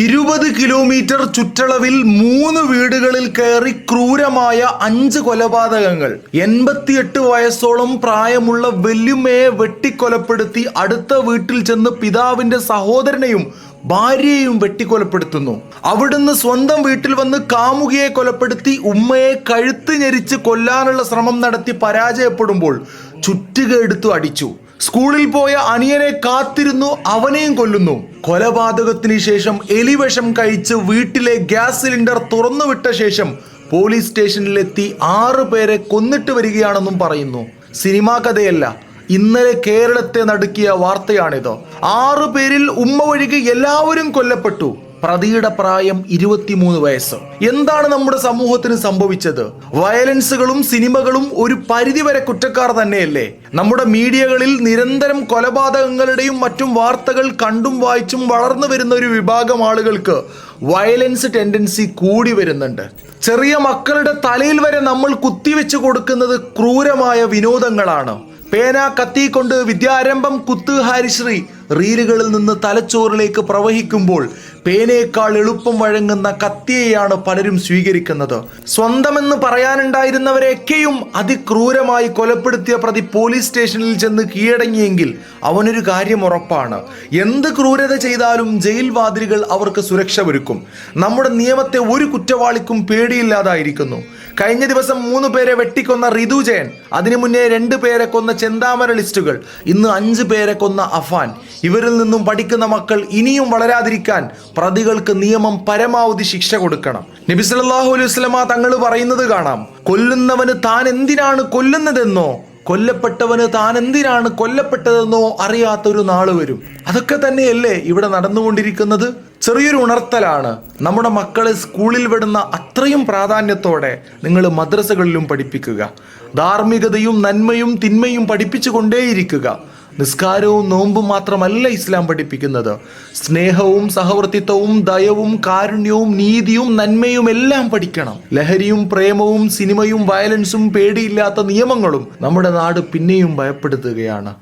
ഇരുപത് കിലോമീറ്റർ ചുറ്റളവിൽ മൂന്ന് വീടുകളിൽ കയറി ക്രൂരമായ അഞ്ച് കൊലപാതകങ്ങൾ. എൺപത്തിയെട്ട് വയസ്സോളം പ്രായമുള്ള വല്യമ്മയെ വെട്ടിക്കൊലപ്പെടുത്തി അടുത്ത വീട്ടിൽ ചെന്ന് പിതാവിന്റെ സഹോദരനെയും ഭാര്യയെയും വെട്ടിക്കൊലപ്പെടുത്തുന്നു. അവിടുന്ന് സ്വന്തം വീട്ടിൽ വന്ന് കാമുകിയെ കൊലപ്പെടുത്തി ഉമ്മയെ കഴുത്ത് ഞെരിച്ച് കൊല്ലാനുള്ള ശ്രമം നടത്തി പരാജയപ്പെടുമ്പോൾ ചുറ്റുകെടുത്തു അടിച്ചു. സ്കൂളിൽ പോയ അനിയനെ കാത്തിരുന്നു അവനെയും കൊല്ലുന്നു. കൊലപാതകത്തിന് ശേഷം എലിവിഷം കഴിച്ച് വീട്ടിലെ ഗ്യാസ് സിലിണ്ടർ തുറന്നുവിട്ട ശേഷം പോലീസ് സ്റ്റേഷനിലെത്തി ആറ് പേരെ കൊന്നിട്ട് വരികയാണെന്നും പറയുന്നു. സിനിമാ കഥയല്ല ഇന്നലെ കേരളത്തെ നടുക്കിയ വാർത്തയാണിത്. ആറു പേരിൽ ഉമ്മ ഒഴികെ എല്ലാവരും കൊല്ലപ്പെട്ടു. പ്രതിയുടെ പ്രായം ഇരുപത്തിമൂന്ന് വയസ്സ്. എന്താണ് നമ്മുടെ സമൂഹത്തിന് സംഭവിച്ചത്? വയലൻസുകളും സിനിമകളും ഒരു പരിധിവരെ കുറ്റക്കാർ തന്നെയല്ലേ? നമ്മുടെ മീഡിയകളിൽ നിരന്തരം കൊലപാതകങ്ങളുടെയും മറ്റും വാർത്തകൾ കണ്ടും വായിച്ചും വളർന്നു വരുന്ന ഒരു വിഭാഗം ആളുകൾക്ക് വയലൻസ് ടെൻഡൻസി കൂടി വരുന്നുണ്ട്. ചെറിയ മക്കളുടെ തലയിൽ വരെ നമ്മൾ കുത്തിവെച്ച് കൊടുക്കുന്നത് ക്രൂരമായ വിനോദങ്ങളാണ്. പേന കത്തിക്കൊണ്ട് വിദ്യാരംഭം കുത്ത് ഹരിശ്രീ റീലുകളിൽ നിന്ന് തലച്ചോറിലേക്ക് പ്രവഹിക്കുമ്പോൾ പേനയേക്കാൾ എളുപ്പം വഴങ്ങുന്ന കത്തിയെയാണ് പലരും സ്വീകരിക്കുന്നത്. സ്വന്തമെന്ന് പറയാനുണ്ടായിരുന്നവരെയൊക്കെയും അതിക്രൂരമായി കൊലപ്പെടുത്തിയ പ്രതി പോലീസ് സ്റ്റേഷനിൽ ചെന്ന് കീഴടങ്ങിയെങ്കിൽ അവനൊരു കാര്യം ഉറപ്പാണ്. എന്ത് ക്രൂരത ചെയ്താലും ജയിൽ വാതിലുകൾ അവർക്ക് സുരക്ഷ ഒരുക്കും. നമ്മുടെ നിയമത്തെ ഒരു കുറ്റവാളിക്കും പേടിയില്ലാതായിരിക്കുന്നു. കഴിഞ്ഞ ദിവസം മൂന്ന് പേരെ വെട്ടിക്കൊന്ന റിതു ജയൻ അതിനു മുന്നേ രണ്ട് പേരെ കൊന്ന ചെന്താമര ലിസ്റ്റുകൾ ഇന്ന് അഞ്ച് പേരെ കൊന്ന അഫാൻ. ഇവരിൽ നിന്നും പഠിക്കുന്ന മക്കൾ ഇനിയും വളരാതിരിക്കാൻ പ്രതികൾക്ക് നിയമം പരമാവധി ശിക്ഷ കൊടുക്കണം. നബി സല്ലല്ലാഹു അലൈഹി വസല്ലമ തങ്ങൾ പറയുന്നത് കാണാം കൊല്ലുന്നവന് താൻ എന്തിനാണ് കൊല്ലുന്നതെന്നോ കൊല്ലപ്പെട്ടവന് താൻ എന്തിനാണ് കൊല്ലപ്പെട്ടതെന്നോ അറിയാത്തൊരു നാൾ വരും. അതൊക്കെ തന്നെയല്ലേ ഇവിടെ നടന്നുകൊണ്ടിരിക്കുന്നത്? ചെറിയൊരു ഉണർത്തലാണ്. നമ്മുടെ മക്കളെ സ്കൂളിൽ വിടുന്ന അത്രയും പ്രാധാന്യത്തോടെ നിങ്ങൾ മദ്രസകളിലും പഠിപ്പിക്കുക. ധാർമ്മികതയും നന്മയും തിന്മയും പഠിപ്പിച്ചു കൊണ്ടേയിരിക്കുക നിസ്കാരവും നോമ്പും മാത്രമല്ല ഇസ്ലാം പഠിപ്പിക്കുന്നത്. സ്നേഹവും സഹവർത്തിത്വവും ദയവും കാരുണ്യവും നീതിയും നന്മയും എല്ലാം പഠിക്കണം. ലഹരിയും പ്രേമവും സിനിമയും വയലൻസും പേടിയില്ലാത്ത നിയമങ്ങളും നമ്മുടെ നാട് പിന്നെയും ഭയപ്പെടുത്തുകയാണ്.